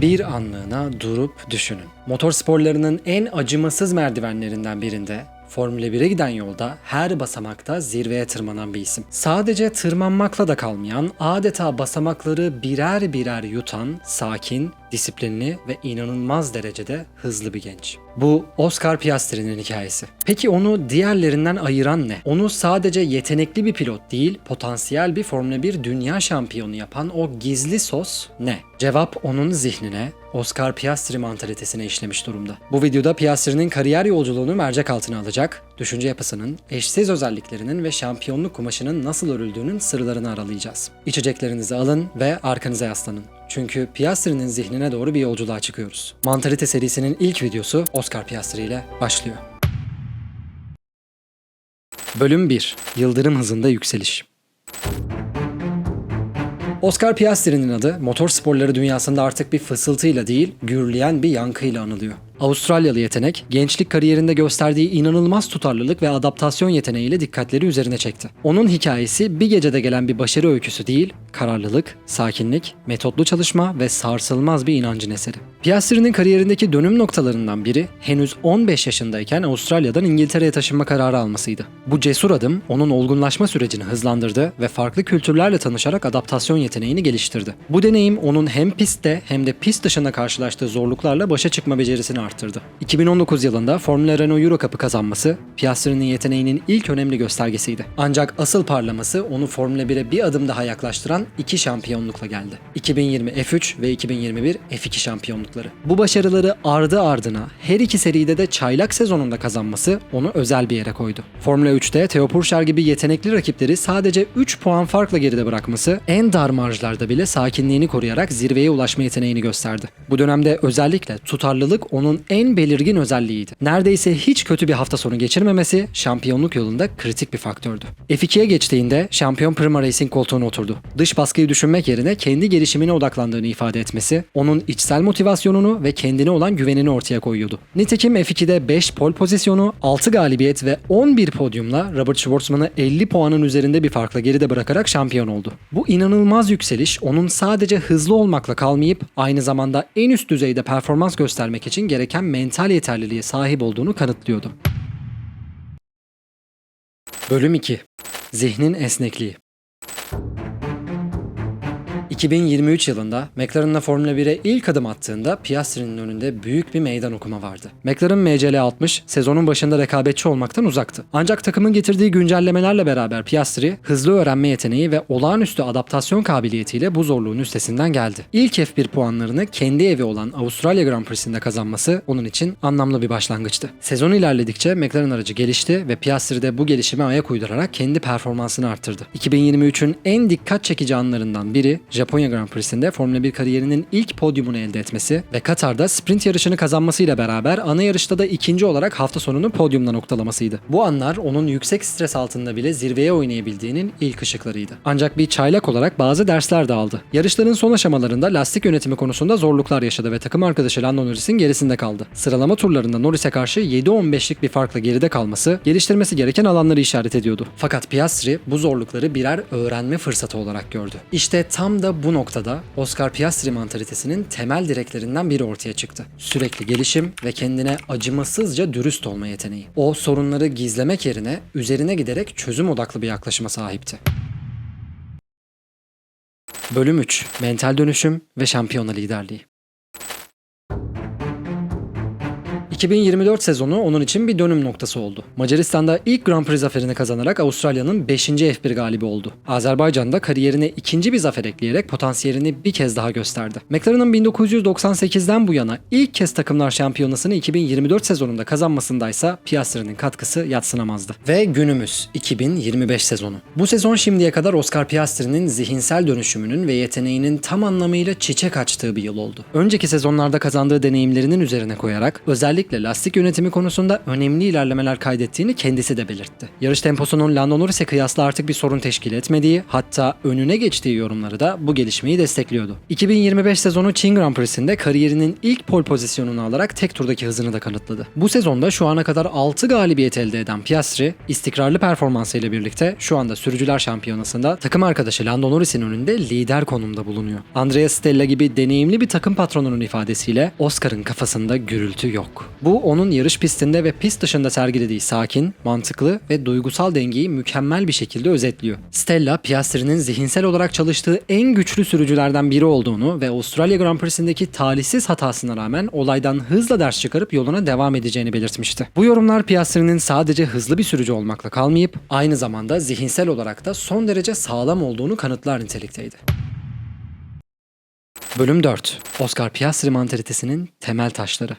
Bir anlığına durup düşünün. Motor sporlarının en acımasız merdivenlerinden birinde Formula 1'e giden yolda her basamakta zirveye tırmanan bir isim. Sadece tırmanmakla da kalmayan, adeta basamakları birer birer yutan, sakin, disiplinli ve inanılmaz derecede hızlı bir genç. Bu Oscar Piastri'nin hikayesi. Peki onu diğerlerinden ayıran ne? Onu sadece yetenekli bir pilot değil, potansiyel bir Formula 1 dünya şampiyonu yapan o gizli sos ne? Cevap onun zihnine, Oscar Piastri mantalitesine işlemiş durumda. Bu videoda Piastri'nin kariyer yolculuğunu mercek altına alacak, düşünce yapısının, eşsiz özelliklerinin ve şampiyonluk kumaşının nasıl örüldüğünün sırlarını aralayacağız. İçeceklerinizi alın ve arkanıza yaslanın. Çünkü Piastri'nin zihnine doğru bir yolculuğa çıkıyoruz. Mantalite serisinin ilk videosu Oscar Piastri ile başlıyor. Bölüm 1. Yıldırım hızında yükseliş. Oscar Piastri'nin adı motor sporları dünyasında artık bir fısıltıyla değil, gürleyen bir yankıyla anılıyor. Avustralyalı yetenek, gençlik kariyerinde gösterdiği inanılmaz tutarlılık ve adaptasyon yeteneğiyle dikkatleri üzerine çekti. Onun hikayesi bir gecede gelen bir başarı öyküsü değil, kararlılık, sakinlik, metotlu çalışma ve sarsılmaz bir inancın eseri. Piastri'nin kariyerindeki dönüm noktalarından biri henüz 15 yaşındayken Avustralya'dan İngiltere'ye taşınma kararı almasıydı. Bu cesur adım onun olgunlaşma sürecini hızlandırdı ve farklı kültürlerle tanışarak adaptasyon yeteneğini geliştirdi. Bu deneyim onun hem pistte hem de pist dışında karşılaştığı zorluklarla başa çıkma becerisini arttırdı. 2019 yılında Formula Renault Euro Cup'ı kazanması Piastri'nin yeteneğinin ilk önemli göstergesiydi. Ancak asıl parlaması onu Formula 1'e bir adım daha yaklaştıran iki şampiyonlukla geldi. 2020 F3 ve 2021 F2 şampiyonlukları. Bu başarıları ardı ardına her iki seride de çaylak sezonunda kazanması onu özel bir yere koydu. Formula 3'te Theo Pourchaire gibi yetenekli rakipleri sadece 3 puan farkla geride bırakması en dar marjlarda bile sakinliğini koruyarak zirveye ulaşma yeteneğini gösterdi. Bu dönemde özellikle tutarlılık onun en belirgin özelliğiydi. Neredeyse hiç kötü bir hafta sonu geçirmemesi şampiyonluk yolunda kritik bir faktördü. F2'ye geçtiğinde şampiyon Prima Racing koltuğuna oturdu. Dış baskıyı düşünmek yerine kendi gelişimine odaklandığını ifade etmesi, onun içsel motivasyonunu ve kendine olan güvenini ortaya koyuyordu. Nitekim F2'de 5 pol pozisyonu, 6 galibiyet ve 11 podyumla Robert Schwartzman'ı 50 puanın üzerinde bir farkla geride bırakarak şampiyon oldu. Bu inanılmaz yükseliş onun sadece hızlı olmakla kalmayıp aynı zamanda en üst düzeyde performans göstermek için gereken mental yeterliliğe sahip olduğunu kanıtlıyordu. Bölüm 2 Zihnin esnekliği 2023 yılında McLaren'la Formula 1'e ilk adım attığında Piastri'nin önünde büyük bir meydan okuma vardı. McLaren MCL60 sezonun başında rekabetçi olmaktan uzaktı. Ancak takımın getirdiği güncellemelerle beraber Piastri hızlı öğrenme yeteneği ve olağanüstü adaptasyon kabiliyetiyle bu zorluğun üstesinden geldi. İlk F1 puanlarını kendi evi olan Avustralya Grand Prix'sinde kazanması onun için anlamlı bir başlangıçtı. Sezon ilerledikçe McLaren aracı gelişti ve Piastri de bu gelişime ayak uydurarak kendi performansını arttırdı. 2023'ün en dikkat çekici anlarından biri Japonya Grand Prix'sinde Formula 1 kariyerinin ilk podyumunu elde etmesi ve Katar'da sprint yarışını kazanmasıyla beraber ana yarışta da ikinci olarak hafta sonunu podyumda noktalamasıydı. Bu anlar onun yüksek stres altında bile zirveye oynayabildiğinin ilk ışıklarıydı. Ancak bir çaylak olarak bazı dersler de aldı. Yarışların son aşamalarında lastik yönetimi konusunda zorluklar yaşadı ve takım arkadaşı Lando Norris'in gerisinde kaldı. Sıralama turlarında Norris'e karşı 7-15'lik bir farkla geride kalması geliştirmesi gereken alanları işaret ediyordu. Fakat Piastri bu zorlukları birer öğrenme fırsatı olarak gördü. İşte tam da bu noktada Oscar Piastri mantalitesinin temel direklerinden biri ortaya çıktı. Sürekli gelişim ve kendine acımasızca dürüst olma yeteneği. O sorunları gizlemek yerine üzerine giderek çözüm odaklı bir yaklaşıma sahipti. Bölüm 3. Mental dönüşüm ve şampiyona liderliği. 2024 sezonu onun için bir dönüm noktası oldu. Macaristan'da ilk Grand Prix zaferini kazanarak Avustralya'nın 5. F1 galibi oldu. Azerbaycan'da kariyerine ikinci bir zafer ekleyerek potansiyelini bir kez daha gösterdi. McLaren'ın 1998'den bu yana ilk kez takımlar şampiyonasını 2024 sezonunda kazanmasındaysa Piastri'nin katkısı yatsınamazdı. Ve günümüz 2025 sezonu. Bu sezon şimdiye kadar Oscar Piastri'nin zihinsel dönüşümünün ve yeteneğinin tam anlamıyla çiçek açtığı bir yıl oldu. Önceki sezonlarda kazandığı deneyimlerinin üzerine koyarak özellikle özellikle lastik yönetimi konusunda önemli ilerlemeler kaydettiğini kendisi de belirtti. Yarış temposunun Lando Norris'e kıyasla artık bir sorun teşkil etmediği, hatta önüne geçtiği yorumları da bu gelişmeyi destekliyordu. 2025 sezonu Çin Grand Prix'sinde kariyerinin ilk pole pozisyonunu alarak tek turdaki hızını da kanıtladı. Bu sezonda şu ana kadar 6 galibiyet elde eden Piastri, istikrarlı performansıyla birlikte şu anda sürücüler şampiyonasında takım arkadaşı Lando Norris'in önünde lider konumda bulunuyor. Andrea Stella gibi deneyimli bir takım patronunun ifadesiyle Oscar'ın kafasında gürültü yok. Bu onun yarış pistinde ve pist dışında sergilediği sakin, mantıklı ve duygusal dengeyi mükemmel bir şekilde özetliyor. Stella, Piastri'nin zihinsel olarak çalıştığı en güçlü sürücülerden biri olduğunu ve Avustralya Grand Prix'sindeki talihsiz hatasına rağmen olaydan hızla ders çıkarıp yoluna devam edeceğini belirtmişti. Bu yorumlar Piastri'nin sadece hızlı bir sürücü olmakla kalmayıp aynı zamanda zihinsel olarak da son derece sağlam olduğunu kanıtlar nitelikteydi. Bölüm 4. Oscar Piastri mantalitesinin temel taşları.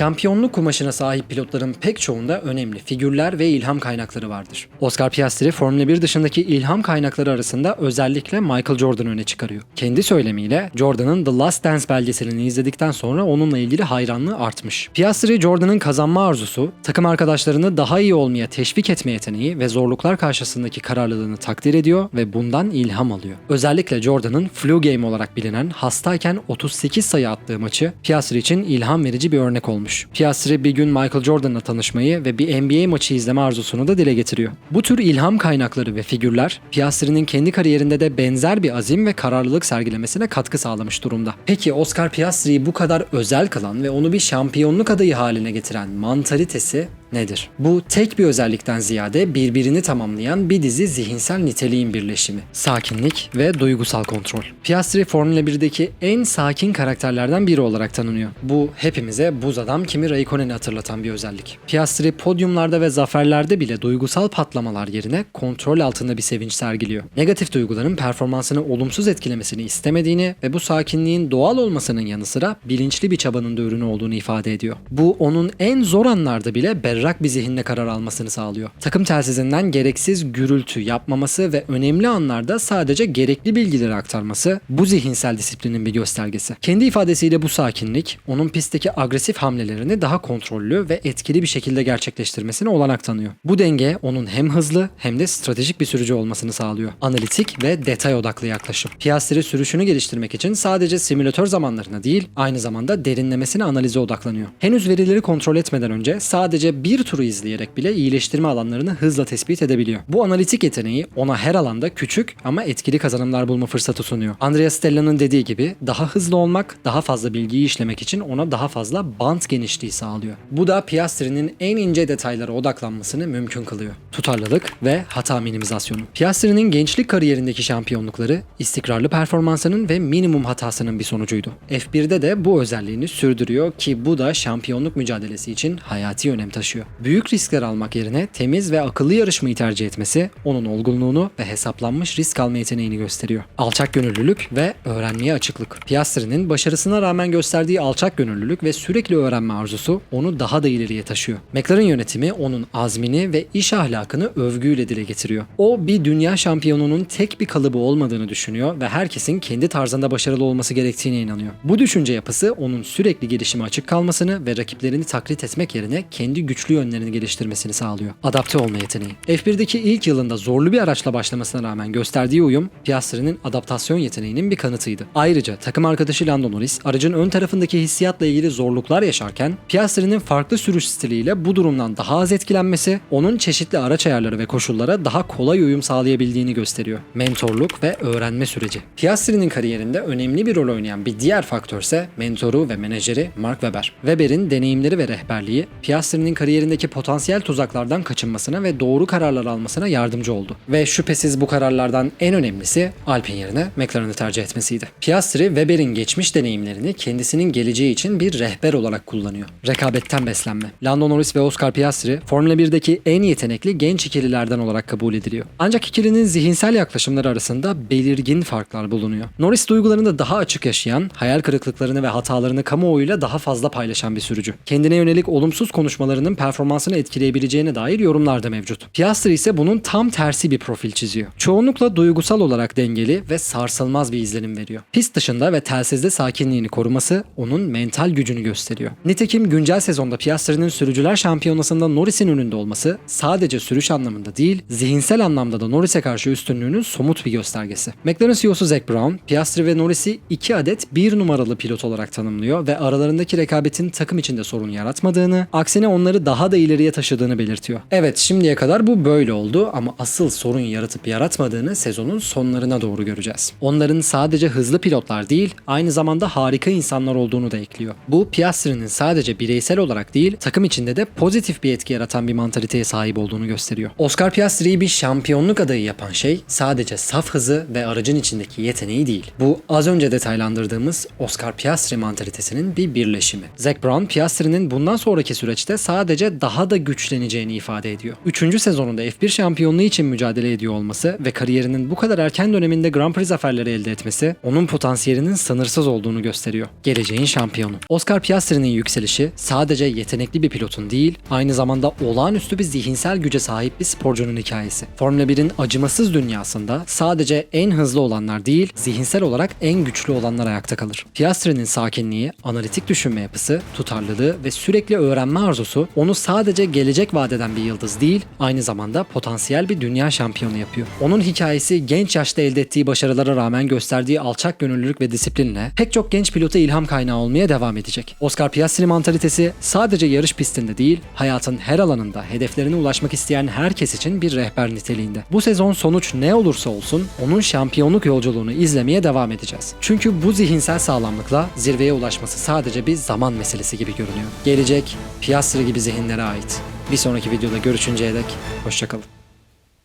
Şampiyonluk kumaşına sahip pilotların pek çoğunda önemli figürler ve ilham kaynakları vardır. Oscar Piastri Formula 1 dışındaki ilham kaynakları arasında özellikle Michael Jordan öne çıkarıyor. Kendi söylemiyle Jordan'ın The Last Dance belgeselini izledikten sonra onunla ilgili hayranlığı artmış. Piastri Jordan'ın kazanma arzusu, takım arkadaşlarını daha iyi olmaya teşvik etme yeteneği ve zorluklar karşısındaki kararlılığını takdir ediyor ve bundan ilham alıyor. Özellikle Jordan'ın flu game olarak bilinen hastayken 38 sayı attığı maçı Piastri için ilham verici bir örnek olmuş olmuş. Piastri bir gün Michael Jordan'la tanışmayı ve bir NBA maçı izleme arzusunu da dile getiriyor. Bu tür ilham kaynakları ve figürler Piastri'nin kendi kariyerinde de benzer bir azim ve kararlılık sergilemesine katkı sağlamış durumda. Peki Oscar Piastri'yi bu kadar özel kılan ve onu bir şampiyonluk adayı haline getiren mantalitesi nedir? Bu tek bir özellikten ziyade birbirini tamamlayan bir dizi zihinsel niteliğin birleşimi. Sakinlik ve duygusal kontrol. Piastri Formula 1'deki en sakin karakterlerden biri olarak tanınıyor. Bu hepimize buz adam Kimi Raikkonen'i hatırlatan bir özellik. Piastri podyumlarda ve zaferlerde bile duygusal patlamalar yerine kontrol altında bir sevinç sergiliyor. Negatif duyguların performansını olumsuz etkilemesini istemediğini ve bu sakinliğin doğal olmasının yanı sıra bilinçli bir çabanın da ürünü olduğunu ifade ediyor. Bu onun en zor anlarda bile berrak bir zihinle karar almasını sağlıyor. Takım telsizinden gereksiz gürültü yapmaması ve önemli anlarda sadece gerekli bilgileri aktarması bu zihinsel disiplinin bir göstergesi. Kendi ifadesiyle bu sakinlik onun pistteki agresif hamlelerini daha kontrollü ve etkili bir şekilde gerçekleştirmesine olanak tanıyor. Bu denge onun hem hızlı hem de stratejik bir sürücü olmasını sağlıyor. Analitik ve detay odaklı yaklaşım. Piastri sürüşünü geliştirmek için sadece simülatör zamanlarına değil, aynı zamanda derinlemesine analize odaklanıyor. Henüz verileri kontrol etmeden önce sadece bir turu izleyerek bile iyileştirme alanlarını hızla tespit edebiliyor. Bu analitik yeteneği ona her alanda küçük ama etkili kazanımlar bulma fırsatı sunuyor. Andrea Stella'nın dediği gibi daha hızlı olmak, daha fazla bilgiyi işlemek için ona daha fazla bant genişliği sağlıyor. Bu da Piastri'nin en ince detaylara odaklanmasını mümkün kılıyor. Tutarlılık ve hata minimizasyonu. Piastri'nin gençlik kariyerindeki şampiyonlukları istikrarlı performansının ve minimum hatasının bir sonucuydu. F1'de de bu özelliğini sürdürüyor ki bu da şampiyonluk mücadelesi için hayati önem taşıyor. Büyük riskler almak yerine temiz ve akıllı yarışmayı tercih etmesi onun olgunluğunu ve hesaplanmış risk alma yeteneğini gösteriyor. Alçak gönüllülük ve öğrenmeye açıklık. Piastri'nin başarısına rağmen gösterdiği alçak gönüllülük ve sürekli öğrenme arzusu onu daha da ileriye taşıyor. McLaren yönetimi onun azmini ve iş ahlakını övgüyle dile getiriyor. O bir dünya şampiyonunun tek bir kalıbı olmadığını düşünüyor ve herkesin kendi tarzında başarılı olması gerektiğine inanıyor. Bu düşünce yapısı onun sürekli gelişime açık kalmasını ve rakiplerini taklit etmek yerine kendi güçlü yönlerini geliştirmesini sağlıyor. Adapte olma yeteneği. F1'deki ilk yılında zorlu bir araçla başlamasına rağmen gösterdiği uyum Piastri'nin adaptasyon yeteneğinin bir kanıtıydı. Ayrıca takım arkadaşı Lando Norris aracın ön tarafındaki hissiyatla ilgili zorluklar yaşarken Piastri'nin farklı sürüş stiliyle bu durumdan daha az etkilenmesi onun çeşitli araç ayarları ve koşullara daha kolay uyum sağlayabildiğini gösteriyor. Mentorluk ve öğrenme süreci. Piastri'nin kariyerinde önemli bir rol oynayan bir diğer faktör ise mentoru ve menajeri Mark Webber. Webber'in deneyimleri ve rehberliği Piastri'nin kariyerindeki potansiyel tuzaklardan kaçınmasına ve doğru kararlar almasına yardımcı oldu. Ve şüphesiz bu kararlardan en önemlisi Alpine yerine McLaren'ı tercih etmesiydi. Piastri, Webber'in geçmiş deneyimlerini kendisinin geleceği için bir rehber olarak kullanıyor kullanıyor. Rekabetten beslenme. Lando Norris ve Oscar Piastri Formula 1'deki en yetenekli genç ikililerden olarak kabul ediliyor. Ancak ikilinin zihinsel yaklaşımları arasında belirgin farklar bulunuyor. Norris duygularını daha açık yaşayan, hayal kırıklıklarını ve hatalarını kamuoyuyla daha fazla paylaşan bir sürücü. Kendine yönelik olumsuz konuşmalarının performansını etkileyebileceğine dair yorumlar da mevcut. Piastri ise bunun tam tersi bir profil çiziyor. Çoğunlukla duygusal olarak dengeli ve sarsılmaz bir izlenim veriyor. Pist dışında ve telsizde sakinliğini koruması onun mental gücünü gösteriyor. Nitekim güncel sezonda Piastri'nin sürücüler şampiyonasında Norris'in önünde olması sadece sürüş anlamında değil, zihinsel anlamda da Norris'e karşı üstünlüğünün somut bir göstergesi. McLaren CEO'su Zac Brown, Piastri ve Norris'i iki adet bir numaralı pilot olarak tanımlıyor ve aralarındaki rekabetin takım içinde sorun yaratmadığını, aksine onları daha da ileriye taşıdığını belirtiyor. Evet şimdiye kadar bu böyle oldu ama asıl sorun yaratıp yaratmadığını sezonun sonlarına doğru göreceğiz. Onların sadece hızlı pilotlar değil, aynı zamanda harika insanlar olduğunu da ekliyor. Bu Piastri'nin sadece bireysel olarak değil, takım içinde de pozitif bir etki yaratan bir mantaliteye sahip olduğunu gösteriyor. Oscar Piastri'yi bir şampiyonluk adayı yapan şey sadece saf hızı ve aracın içindeki yeteneği değil. Bu az önce detaylandırdığımız Oscar Piastri mantalitesinin bir birleşimi. Zac Brown, Piastri'nin bundan sonraki süreçte sadece daha da güçleneceğini ifade ediyor. Üçüncü sezonunda F1 şampiyonluğu için mücadele ediyor olması ve kariyerinin bu kadar erken döneminde Grand Prix zaferleri elde etmesi onun potansiyelinin sınırsız olduğunu gösteriyor. Geleceğin şampiyonu. Oscar Piastri'nin yükselişi sadece yetenekli bir pilotun değil, aynı zamanda olağanüstü bir zihinsel güce sahip bir sporcunun hikayesi. Formula 1'in acımasız dünyasında sadece en hızlı olanlar değil, zihinsel olarak en güçlü olanlar ayakta kalır. Piastri'nin sakinliği, analitik düşünme yapısı, tutarlılığı ve sürekli öğrenme arzusu onu sadece gelecek vadeden bir yıldız değil, aynı zamanda potansiyel bir dünya şampiyonu yapıyor. Onun hikayesi genç yaşta elde ettiği başarılara rağmen gösterdiği alçak gönüllülük ve disiplinle pek çok genç pilota ilham kaynağı olmaya devam edecek. Oscar Piastri mantalitesi sadece yarış pistinde değil, hayatın her alanında hedeflerine ulaşmak isteyen herkes için bir rehber niteliğinde. Bu sezon sonuç ne olursa olsun onun şampiyonluk yolculuğunu izlemeye devam edeceğiz. Çünkü bu zihinsel sağlamlıkla zirveye ulaşması sadece bir zaman meselesi gibi görünüyor. Gelecek Piastri gibi zihinlere ait. Bir sonraki videoda görüşünceye dek hoşçakalın.